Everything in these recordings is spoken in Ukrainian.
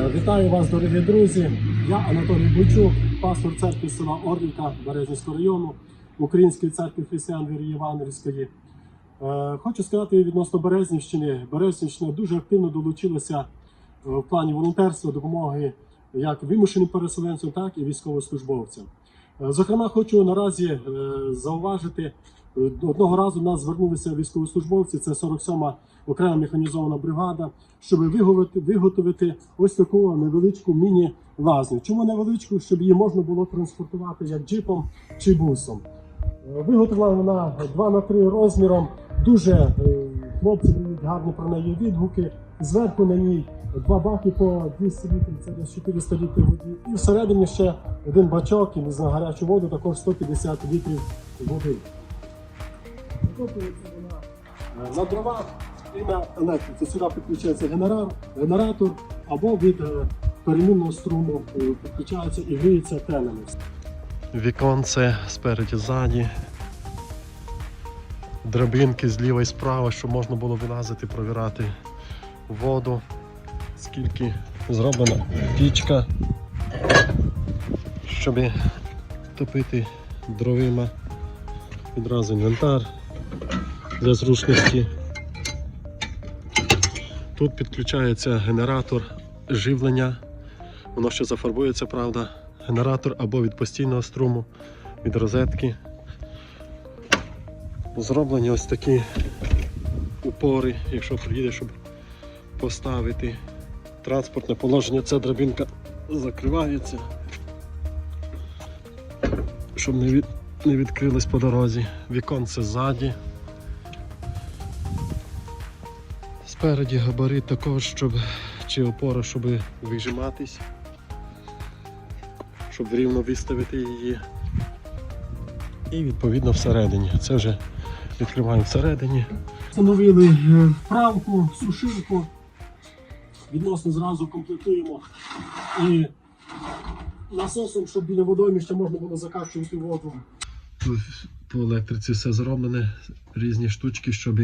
Е, Вітаю вас, дорогі друзі. Я Анатолій Бойчук, пастор церкви села Орлівка Березнівського району, Української церкви християн віри Євангельської. Е, Хочу сказати відносно Березнівщини. Березнівщина дуже активно долучилася е, в плані волонтерства, допомоги як вимушеним переселенцям, так і військовослужбовцям. Е, Зокрема, хочу наразі е, зауважити, е, одного разу нас звернулися військовослужбовці, це 47-ма окрема механізована бригада, щоб виготовити, виготовити ось таку невеличку міні-лазню. Чому невеличку? Щоб її можна було транспортувати як джипом чи бусом. Виготовлена вона 2 на 3 розміром. Дуже хлопці гарні про неї відгуки. Зверху на ній два баки по 200 літрів, це десь 400 літрів води. І всередині ще один бачок і на гарячу воду також 150 літрів води. Викопується вона е, на дровах і на електриці. Сюди підключається генератор, генератор або від е, перемінного струму е, підключається і гріється тенами. Віконце спереді ззаді. Драбинки зліва і справа, щоб можна було вилазити, провірати воду. Скільки зроблена пічка, щоб топити дровима. Відразу інвентар для зручності. Тут підключається генератор живлення. Воно ще зафарбується, правда генератор або від постійного струму, від розетки. Зроблені ось такі упори, якщо приїде, щоб поставити транспортне положення, ця драбинка закривається, щоб не, від, не відкрились по дорозі. Віконце ззаді. Спереді габарит також, щоб чи опора, щоб вижиматись щоб рівно виставити її. І відповідно всередині. Це вже відкриваємо всередині. Встановили е, вправку, сушилку. Відносно зразу комплектуємо і насосом, щоб біля водоймища можна було закачувати воду. По електриці все зроблене, різні штучки, щоб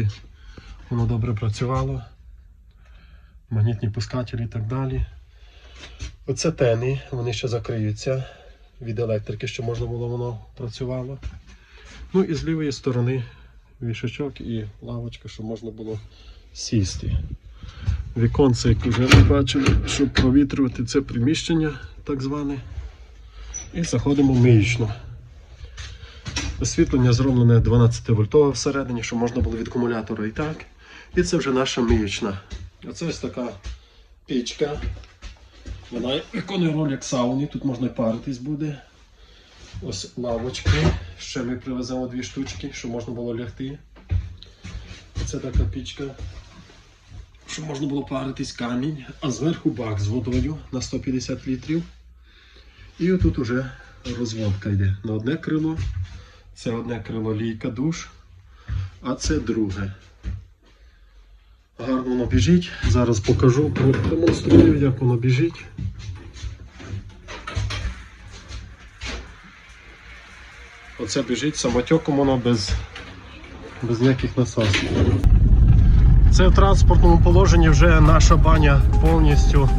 воно добре працювало. Магнітні пускателі і так далі. Оце тени, вони ще закриються від електрики, щоб можна було воно працювало. Ну і з лівої сторони вішачок і лавочка, щоб можна було сісти. Віконце, як вже ми бачили, щоб провітрювати це приміщення, так зване. І заходимо в миючну. Освітлення зроблене 12 вольтове всередині, щоб можна було від акумулятора і так. І це вже наша миючна. Оце ось така пічка. Вона виконує роль як сауни, тут можна паритись буде. Ось лавочки. Ще ми привеземо дві штучки, щоб можна було лягти. Це така пічка, щоб можна було паритись камінь, а зверху бак з водою на 150 літрів. І отут уже розводка йде на одне крило. Це одне крило лійка душ, а це друге. Гарно воно біжить. Зараз покажу, продемонструю, як воно біжить. Оце біжить самотеком воно без, без ніяких насосів. Це в транспортному положенні вже наша баня повністю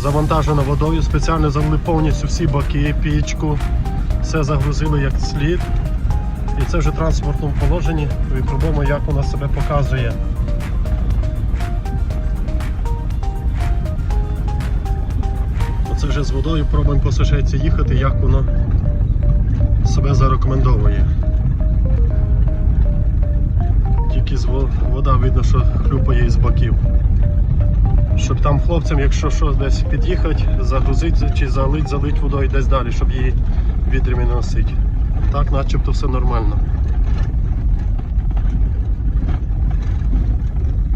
завантажена водою. Спеціально залили повністю всі боки, пічку. Все загрузили як слід. І це вже в транспортному положенні. Випробуємо, як вона себе показує. Оце вже з водою пробуємо по їхати, як воно себе зарекомендовує. Видно, що хлюпає із боків. Щоб там хлопцям, якщо що десь під'їхати, загрузити чи залить, залить водою десь далі, щоб її відрами не носити. Так начебто все нормально.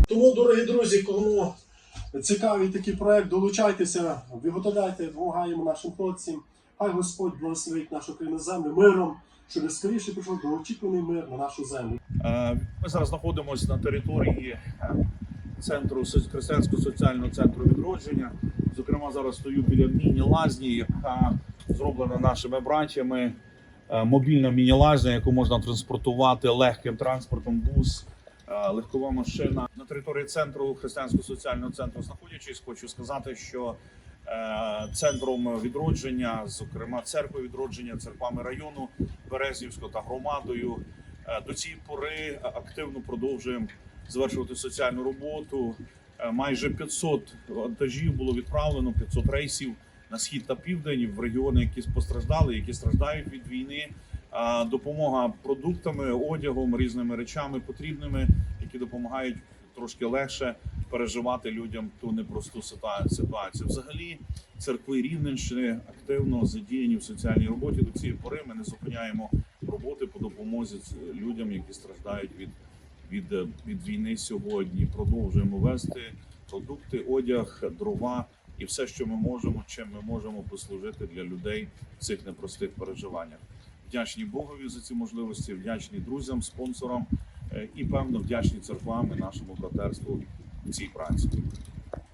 Тому, дорогі друзі, кому цікавий такий проект, долучайтеся, виготовляйте, допомагаємо нашим хлопцям. Хай Господь благословить нашу країну землю миром, щоб скоріше прийшов довгоочікуваний мир на нашу землю. Е, Ми зараз знаходимося на території е, центру християнського соціального центру відродження. Зокрема, зараз стою біля міні-лазні, яка зроблена нашими братями. Е, Мобільна міні-лазня, яку можна транспортувати легким транспортом, бус, легкова машина. На території центру християнського соціального центру знаходячись, хочу сказати, що центром відродження, зокрема церквою відродження, церквами району Березівського та громадою. Е, До цієї пори активно продовжуємо завершувати соціальну роботу. Е, Майже 500 вантажів було відправлено, 500 рейсів на схід та південь в регіони, які постраждали, які страждають від війни. Допомога продуктами, одягом, різними речами потрібними, які допомагають трошки легше переживати людям ту непросту ситуацію. Взагалі, церкви Рівненщини активно задіяні в соціальній роботі. До цієї пори ми не зупиняємо роботи по допомозі людям, які страждають від, від, е, від війни сьогодні. Продовжуємо вести продукти, одяг, дрова і все, що ми можемо, чим ми можемо послужити для людей в цих непростих переживаннях. Вдячні Богові за ці можливості, вдячні друзям, спонсорам е, і певно вдячні церквам і нашому братерству в цій праці.